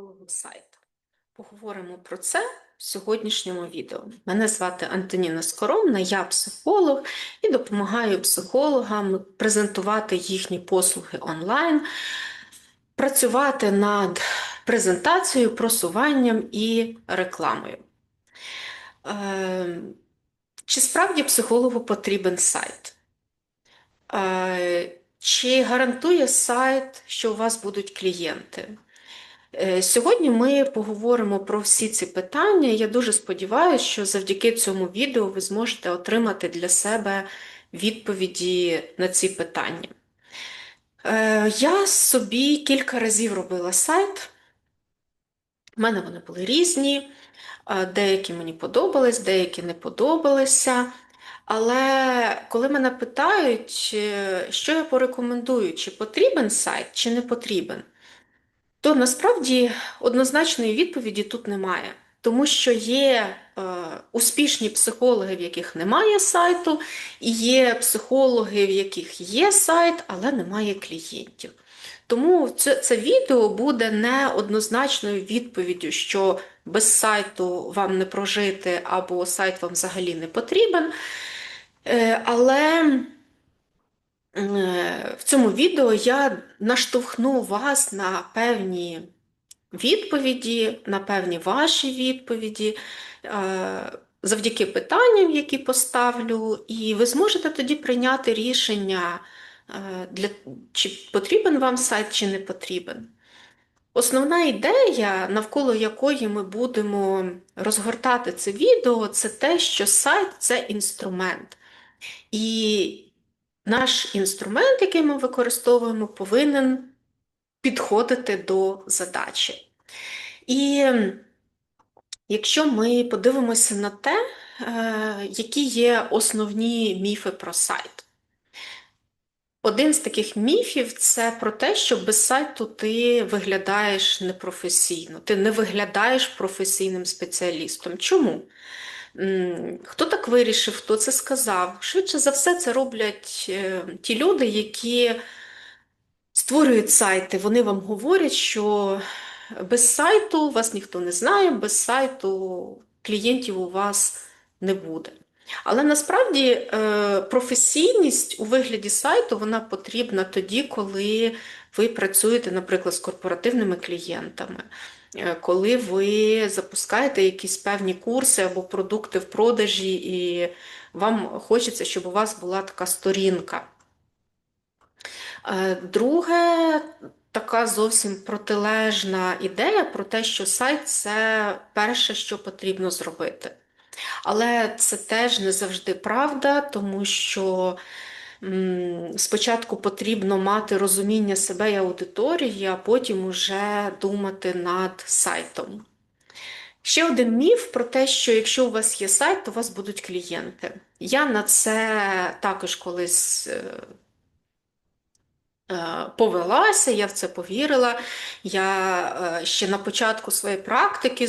психологу сайту. Поговоримо про це в сьогоднішньому відео. Мене звати Антоніна Скоромна, я психолог і допомагаю психологам презентувати їхні послуги онлайн, працювати над презентацією, просуванням і рекламою. Е, Чи справді психологу потрібен сайт? Е, Чи гарантує сайт, що у вас будуть клієнти? Е, Сьогодні ми поговоримо про всі ці питання. Я дуже сподіваюся, що завдяки цьому відео ви зможете отримати для себе відповіді на ці питання. Е, Я собі кілька разів робила сайт. У мене вони були різні, е, деякі мені подобались, деякі не подобалися. Але коли мене питають, що я порекомендую, чи потрібен сайт, чи не потрібен, то насправді однозначної відповіді тут немає. Тому що є е, успішні психологи, в яких немає сайту, і є психологи, в яких є сайт, але немає клієнтів. Тому це, це відео буде не однозначною відповіддю, що без сайту вам не прожити або сайт вам взагалі не потрібен. Е, Але в цьому відео я наштовхну вас на певні відповіді, на певні ваші відповіді, е, завдяки питанням, які поставлю, і ви зможете тоді прийняти рішення, е, для, чи потрібен вам сайт, чи не потрібен. Основна ідея, навколо якої ми будемо розгортати це відео, це те, що сайт це інструмент. І наш інструмент, який ми використовуємо, повинен підходити до задачі. І якщо ми подивимося на те, е, які є основні міфи про сайт. Один з таких міфів це про те, що без сайту ти виглядаєш непрофесійно, ти не виглядаєш професійним спеціалістом. Чому? Хто так вирішив, хто це сказав? Швидше за все, це роблять е, ті люди, які створюють сайти. Вони вам говорять, що без сайту вас ніхто не знає, без сайту клієнтів у вас не буде. Але насправді е, професійність у вигляді сайту вона потрібна тоді, коли ви працюєте, наприклад, з корпоративними клієнтами, коли ви запускаєте якісь певні курси або продукти в продажі, і вам хочеться, щоб у вас була така сторінка. Е, Друге, така зовсім протилежна ідея про те, що сайт це перше, що потрібно зробити. Але це теж не завжди правда, тому що спочатку потрібно мати розуміння себе і аудиторії, а потім уже думати над сайтом. Ще один міф про те, що якщо у вас є сайт, то у вас будуть клієнти. Я на це також колись е, повелася, я в це повірила. Я е, ще на початку своєї практики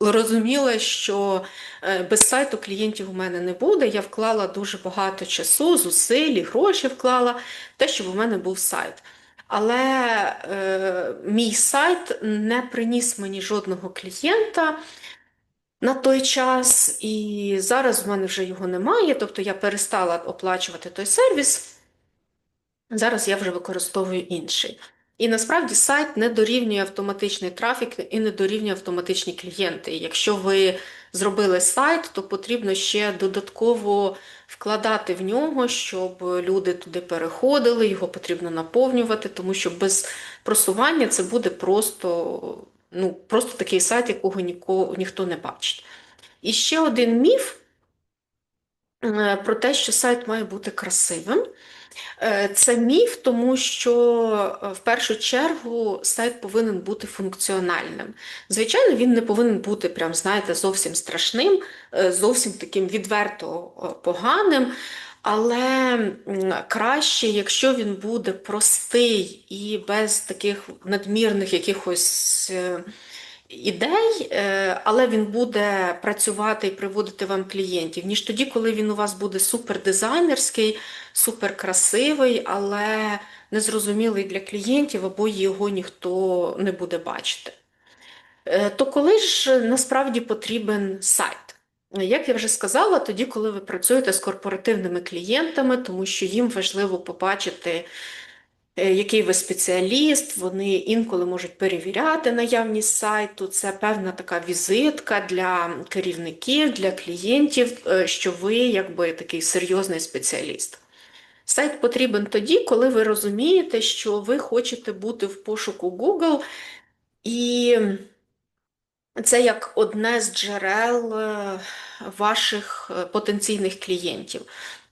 розуміла, що е, без сайту клієнтів у мене не буде. Я вклала дуже багато часу, зусиль, гроші вклала те, щоб у мене був сайт. Але е, мій сайт не приніс мені жодного клієнта на той час, і зараз в мене вже його немає. Тобто я перестала оплачувати той сервіс. Зараз я вже використовую інший. І насправді сайт не дорівнює автоматичний трафік і не дорівнює автоматичні клієнти. Якщо ви зробили сайт, то потрібно ще додатково вкладати в нього, щоб люди туди переходили, його потрібно наповнювати, тому що без просування це буде просто, ну, просто такий сайт, якого ніко, ніхто не бачить. І ще один міф е, про те, що сайт має бути красивим. Е, Це міф, тому що е, в першу чергу сайт повинен бути функціональним. Звичайно, він не повинен бути, прям, знаєте, зовсім страшним, е, зовсім таким відверто поганим. Але краще, якщо він буде простий і без таких надмірних якихось ідей, е, але він буде працювати і приводити вам клієнтів, ніж тоді, коли він у вас буде супердизайнерський, суперкрасивий, але незрозумілий для клієнтів, або його ніхто не буде бачити. Е, то коли ж насправді потрібен сайт? Як я вже сказала, тоді, коли ви працюєте з корпоративними клієнтами, тому що їм важливо побачити, який ви спеціаліст, вони інколи можуть перевіряти наявність сайту. Це певна така візитка для керівників, для клієнтів, е, що ви якби такий серйозний спеціаліст. Сайт потрібен тоді, коли ви розумієте, що ви хочете бути в пошуку Google і. Це як одне з джерел е, ваших е, потенційних клієнтів.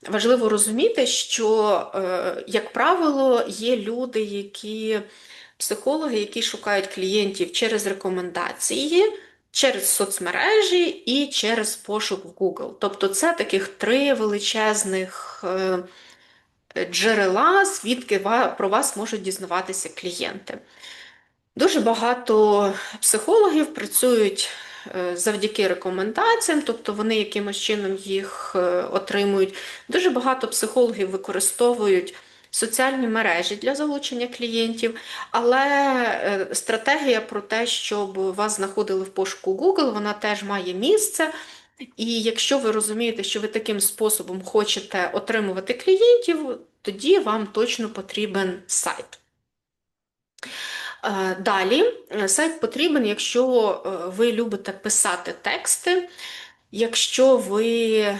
Важливо розуміти, що, е, як правило, є люди, які психологи, які шукають клієнтів через рекомендації, через соцмережі і через пошук в Google. Тобто це таких три величезних джерела, звідки про вас можуть дізнаватися клієнти. Дуже багато психологів працюють е, завдяки рекомендаціям, тобто вони якимось чином їх е, отримують. Дуже багато психологів використовують соціальні мережі для залучення клієнтів, але е, стратегія про те, щоб вас знаходили в пошуку Google, вона теж має місце. І якщо ви розумієте, що ви таким способом хочете отримувати клієнтів, тоді вам точно потрібен сайт. Е, далі е, сайт потрібен, якщо е, ви любите писати тексти, якщо ви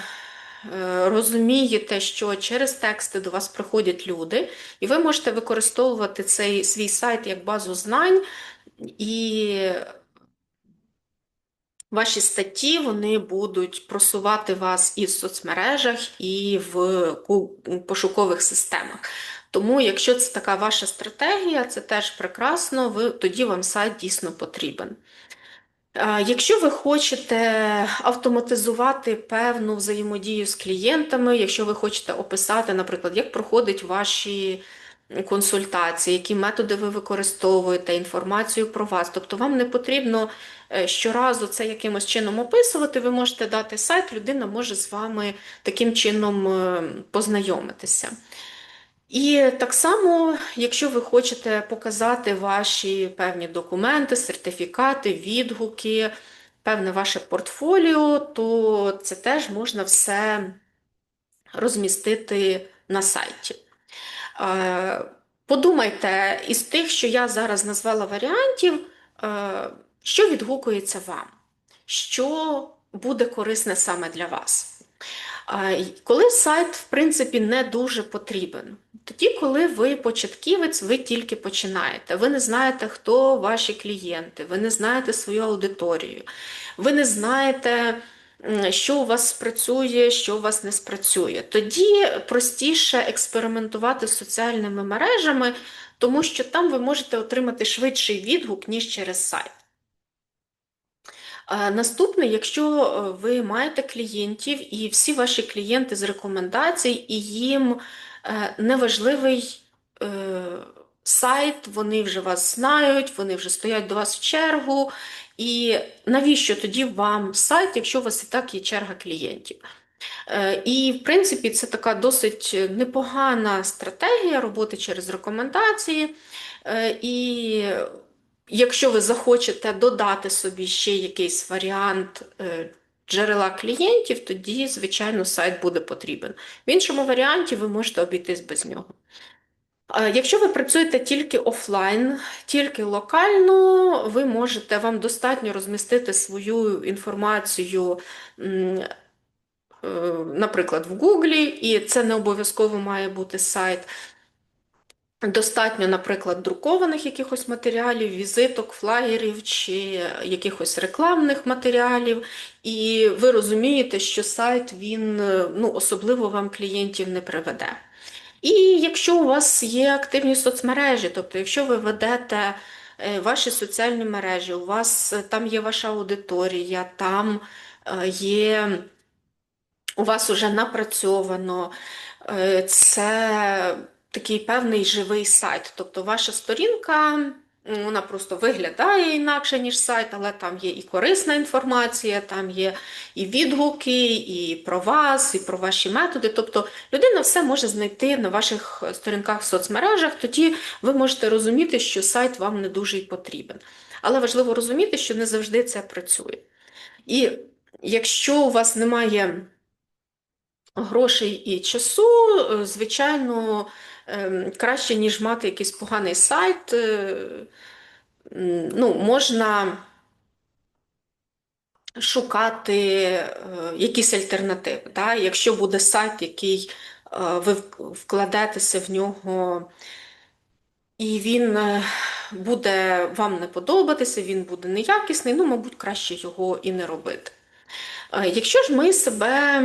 розумієте, що через тексти до вас приходять люди, і ви можете використовувати цей свій сайт як базу знань, і ваші статті вони будуть просувати вас і в соцмережах, і в пошукових системах. Тому, якщо це така ваша стратегія, це теж прекрасно, ви, тоді вам сайт дійсно потрібен. Якщо ви хочете автоматизувати певну взаємодію з клієнтами, якщо ви хочете описати, наприклад, як проходять ваші консультації, які методи ви використовуєте, інформацію про вас, тобто вам не потрібно е, щоразу це якимось чином описувати, ви можете дати сайт, людина може з вами таким чином е, познайомитися. І так само, якщо ви хочете показати ваші певні документи, сертифікати, відгуки, певне ваше портфоліо, то це теж можна все розмістити на сайті. Е, подумайте із тих, що я зараз назвала варіантів, е, що відгукується вам, що буде корисне саме для вас. Коли сайт, в принципі, не дуже потрібен, тоді, коли ви початківець, ви тільки починаєте. Ви не знаєте, хто ваші клієнти, ви не знаєте свою аудиторію, ви не знаєте, що у вас спрацює, що у вас не спрацює. Тоді простіше експериментувати з соціальними мережами, тому що там ви можете отримати швидший відгук, ніж через сайт. Наступне, якщо е, ви маєте клієнтів і всі ваші клієнти з рекомендацій, і їм е, неважливий е, сайт, вони вже вас знають, вони вже стоять до вас в чергу. І навіщо тоді вам сайт, якщо у вас і так є черга клієнтів? І, в принципі, це така досить непогана стратегія роботи через рекомендації. І Якщо ви захочете додати собі ще якийсь варіант е, джерела клієнтів, тоді, звичайно, сайт буде потрібен. В іншому варіанті ви можете обійтись без нього. Якщо ви працюєте тільки офлайн, тільки локально, ви можете, вам достатньо розмістити свою інформацію, е, наприклад, в Гуглі, і це не обов'язково має бути сайт. Достатньо, наприклад, друкованих якихось матеріалів, візиток, флаєрів чи якихось рекламних матеріалів, і ви розумієте, що сайт він ну, особливо вам клієнтів не приведе. І якщо у вас є активні соцмережі, тобто, якщо ви ведете е, ваші соціальні мережі, у вас е, там є ваша аудиторія, там е, є у вас вже напрацьовано, це такий певний живий сайт. Тобто ваша сторінка Вона просто виглядає інакше, ніж сайт, але там є і корисна інформація, там є і відгуки, і про вас, і про ваші методи. Тобто людина все може знайти на ваших сторінках в соцмережах, тоді ви можете розуміти, що сайт вам не дуже й потрібен. Але важливо розуміти, що не завжди це працює. І якщо у вас немає грошей і часу, е, звичайно, краще, ніж мати якийсь поганий сайт, е, ну, можна шукати е, якісь альтернативи. Да? Якщо буде сайт, який ви вкладетеся в нього, і він буде вам не подобатися, він буде неякісний, ну, мабуть, краще його і не робити. Е, якщо ж ми себе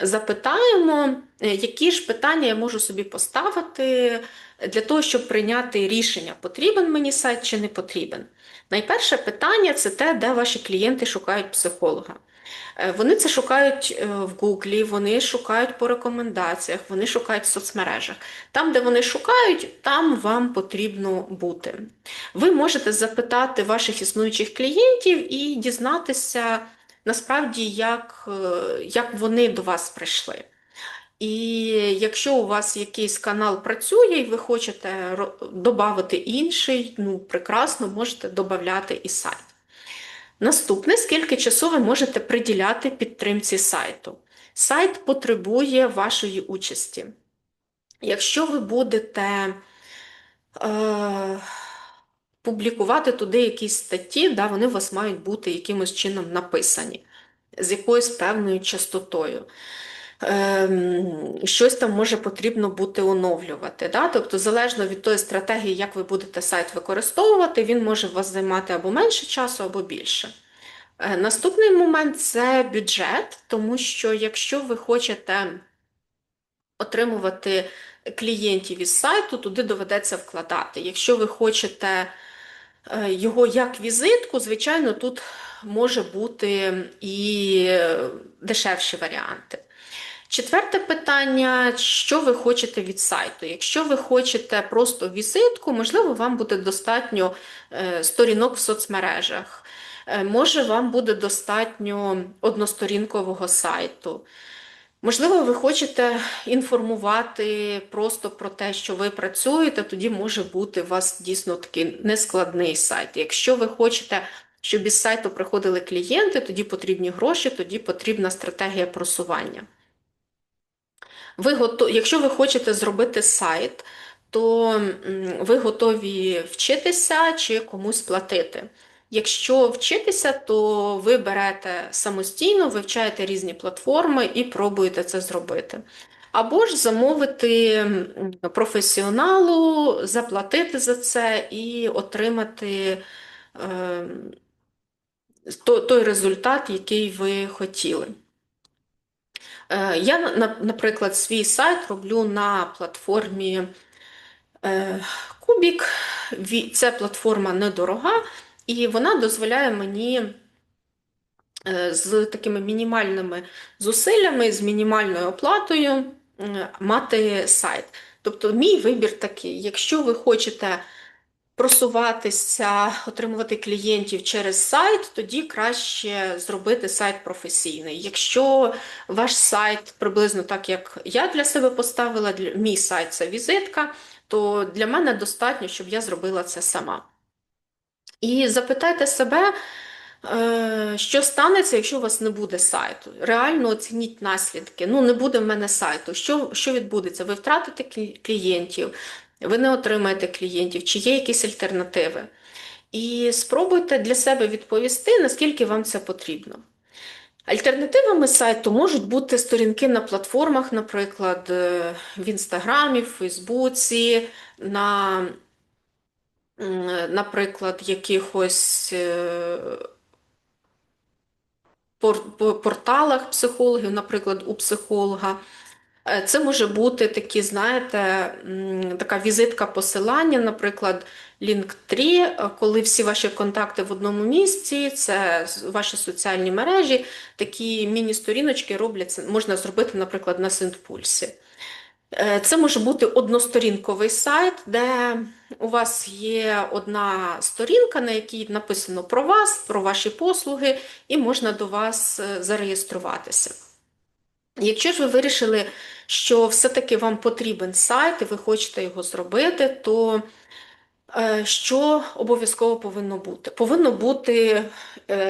запитаємо, е, які ж питання я можу собі поставити для того, щоб прийняти рішення, потрібен мені сайт чи не потрібен. Найперше питання це те, де ваші клієнти шукають психолога. Е, вони це шукають в Гуглі, вони шукають по рекомендаціях, вони шукають в соцмережах. Там, де вони шукають, там вам потрібно бути. Ви можете запитати ваших існуючих клієнтів і дізнатися насправді, як, е, як вони до вас прийшли. І якщо у вас якийсь канал працює, і ви хочете додати інший, ну, прекрасно, можете додати і сайт. Наступне, скільки часу ви можете приділяти підтримці сайту. Сайт потребує вашої участі. Якщо ви будете е, публікувати туди якісь статті, да, вони у вас мають бути якимось чином написані, з якоюсь певною частотою. Ем, щось там може потрібно бути оновлювати. Да? Тобто, залежно від тої стратегії, як ви будете сайт використовувати, він може у вас займати або менше часу, або більше. Е, наступний момент це бюджет, тому що якщо ви хочете отримувати клієнтів із сайту, туди доведеться вкладати. Якщо ви хочете його як візитку, звичайно, тут може бути і дешевші варіанти. Четверте питання: що ви хочете від сайту? Якщо ви хочете просто візитку, можливо, вам буде достатньо е, сторінок в соцмережах, е, може, вам буде достатньо односторінкового сайту. Можливо, ви хочете інформувати просто про те, що ви працюєте, тоді може бути у вас дійсно такий нескладний сайт. Якщо ви хочете, щоб із сайту приходили клієнти, тоді потрібні гроші, тоді потрібна стратегія просування. Ви готов... Якщо ви хочете зробити сайт, то ви готові вчитися чи комусь платити. Якщо вчитися, то ви берете самостійно, вивчаєте різні платформи і пробуєте це зробити. Або ж замовити професіоналу, заплатити за це і отримати е, той результат, який ви хотіли. Е, я, наприклад, свій сайт роблю на платформі е, Кубік. Це платформа недорога. І вона дозволяє мені е, з такими мінімальними зусиллями, з мінімальною оплатою мати сайт. Тобто, мій вибір такий: якщо ви хочете просуватися, отримувати клієнтів через сайт, тоді краще зробити сайт професійний. Якщо ваш сайт приблизно так, як я для себе поставила, мій сайт це візитка, то для мене достатньо, щоб я зробила це сама. І запитайте себе, е, що станеться, якщо у вас не буде сайту. Реально оцініть наслідки. Ну, не буде в мене сайту. Що що відбудеться? Ви втратите клієнтів, ви не отримаєте клієнтів, чи є якісь альтернативи. І спробуйте для себе відповісти, наскільки вам це потрібно. Альтернативами сайту можуть бути сторінки на платформах, наприклад, е, в Інстаграмі, в Фейсбуці, на наприклад, якихось е, порталах психологів, наприклад, у психолога. Е, це може бути такі, знаєте, така візитка посилання, наприклад, Linktree, е, коли всі ваші контакти в одному місці, це ваші соціальні мережі, такі міні-сторіночки робляться, можна зробити, наприклад, на Синтпульсі. Е, Це може бути односторінковий сайт, де у вас є одна сторінка, на якій написано про вас, про ваші послуги, і можна до вас е, зареєструватися. Якщо ж ви вирішили, що все-таки вам потрібен сайт і ви хочете його зробити, то е, що обов'язково повинно бути? Повинна бути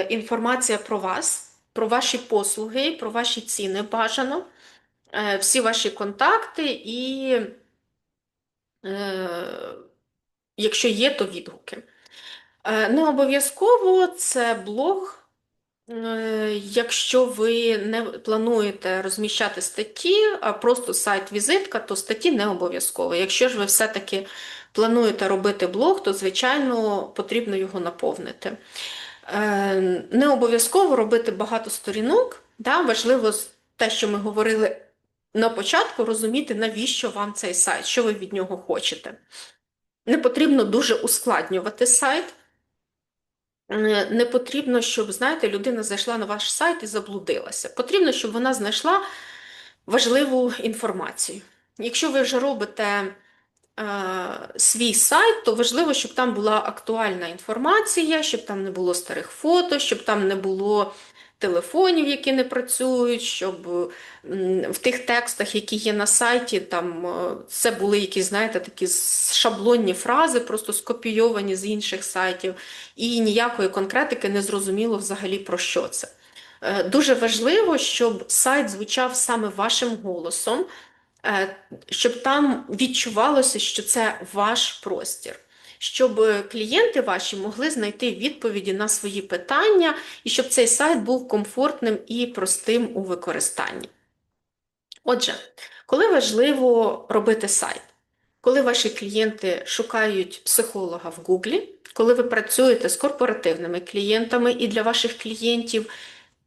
інформація про вас, про ваші послуги, про ваші ціни бажано, всі ваші контакти і, якщо є, то відгуки. Не обов'язково це блог. Е, якщо ви не плануєте розміщати статті, а просто сайт-візитка, то статті не обов'язково. Якщо ж ви все-таки плануєте робити блог, то, звичайно, потрібно його наповнити. Е, не обов'язково робити багато сторінок. Да? Важливо те, що ми говорили на початку, розуміти, навіщо вам цей сайт, що ви від нього хочете. Не потрібно дуже ускладнювати сайт. Не потрібно, щоб, знаєте, людина зайшла на ваш сайт і заблудилася. Потрібно, щоб вона знайшла важливу інформацію. Якщо ви вже робите е, свій сайт, то важливо, щоб там була актуальна інформація, щоб там не було старих фото, щоб там не було телефонів, які не працюють, щоб в тих текстах, які є на сайті, там е, це були якісь, знаєте, такі шаблонні фрази, просто скопійовані з інших сайтів, і ніякої конкретики не зрозуміло взагалі про що це. Е, дуже важливо, щоб сайт звучав саме вашим голосом, е, щоб там відчувалося, що це ваш простір щоб клієнти ваші могли знайти відповіді на свої питання і щоб цей сайт був комфортним і простим у використанні. Отже, коли важливо робити сайт? Коли ваші клієнти шукають психолога в Гуглі, коли ви працюєте з корпоративними клієнтами і для ваших клієнтів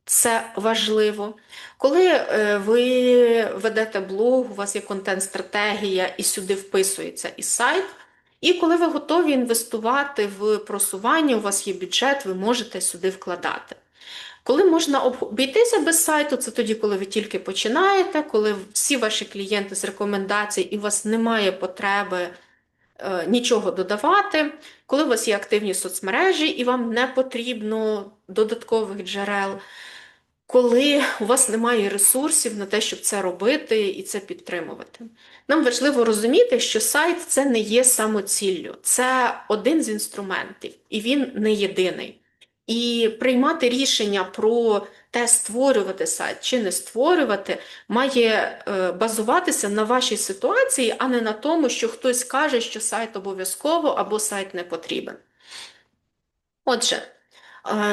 це важливо. Коли е, ви ведете блог, у вас є контент-стратегія і сюди вписується і сайт, і коли ви готові інвестувати в просування, у вас є бюджет, ви можете сюди вкладати. Коли можна обійтися без сайту, це тоді, коли ви тільки починаєте, коли всі ваші клієнти з рекомендацій і у вас немає потреби е, нічого додавати, коли у вас є активні соцмережі і вам не потрібно додаткових джерел коли у вас немає ресурсів на те, щоб це робити і це підтримувати. Нам важливо розуміти, що сайт це не є самоціллю, це один з інструментів, і він не єдиний. І приймати рішення про те, створювати сайт чи не створювати, має е, базуватися на вашій ситуації, а не на тому, що хтось каже, що сайт обов'язково або сайт не потрібен. Отже,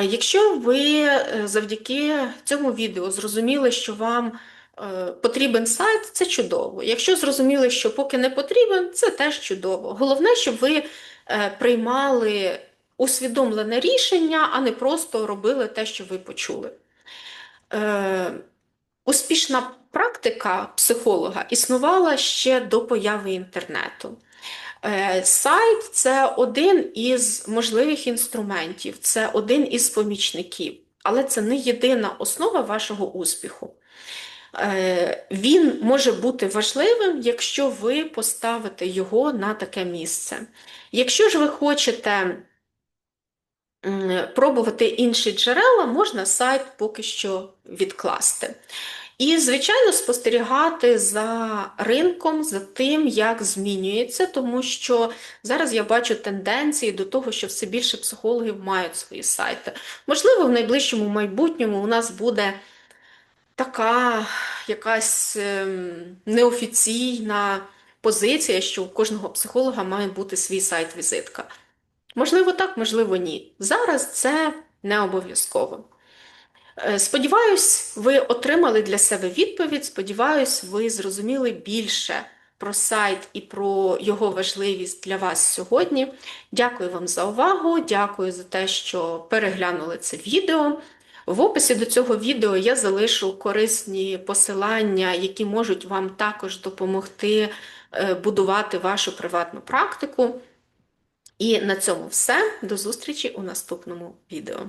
Якщо ви е, завдяки цьому відео зрозуміли, що вам е, потрібен сайт, це чудово. Якщо зрозуміли, що поки не потрібен, це теж чудово. Головне, щоб ви е, приймали усвідомлене рішення, а не просто робили те, що ви почули. Успішна практика психолога існувала ще до появи інтернету. Е, сайт це один із можливих інструментів, це один із помічників, але це не єдина основа вашого успіху. Е, він може бути важливим, якщо ви поставите його на таке місце. Якщо ж ви хочете пробувати інші джерела, можна сайт поки що відкласти. І, звичайно, спостерігати за ринком, за тим, як змінюється, тому що зараз я бачу тенденції до того, що все більше психологів мають свої сайти. Можливо, в найближчому майбутньому у нас буде така якась ем, неофіційна позиція, що у кожного психолога має бути свій сайт-візитка. Можливо, так, можливо, ні. Зараз це не обов'язково. Е, сподіваюсь, ви отримали для себе відповідь. Сподіваюсь, ви зрозуміли більше про сайт і про його важливість для вас сьогодні. Дякую вам за увагу, дякую за те, що переглянули це відео. В описі до цього відео я залишу корисні посилання, які можуть вам також допомогти е, будувати вашу приватну практику. І на цьому все. До зустрічі у наступному відео.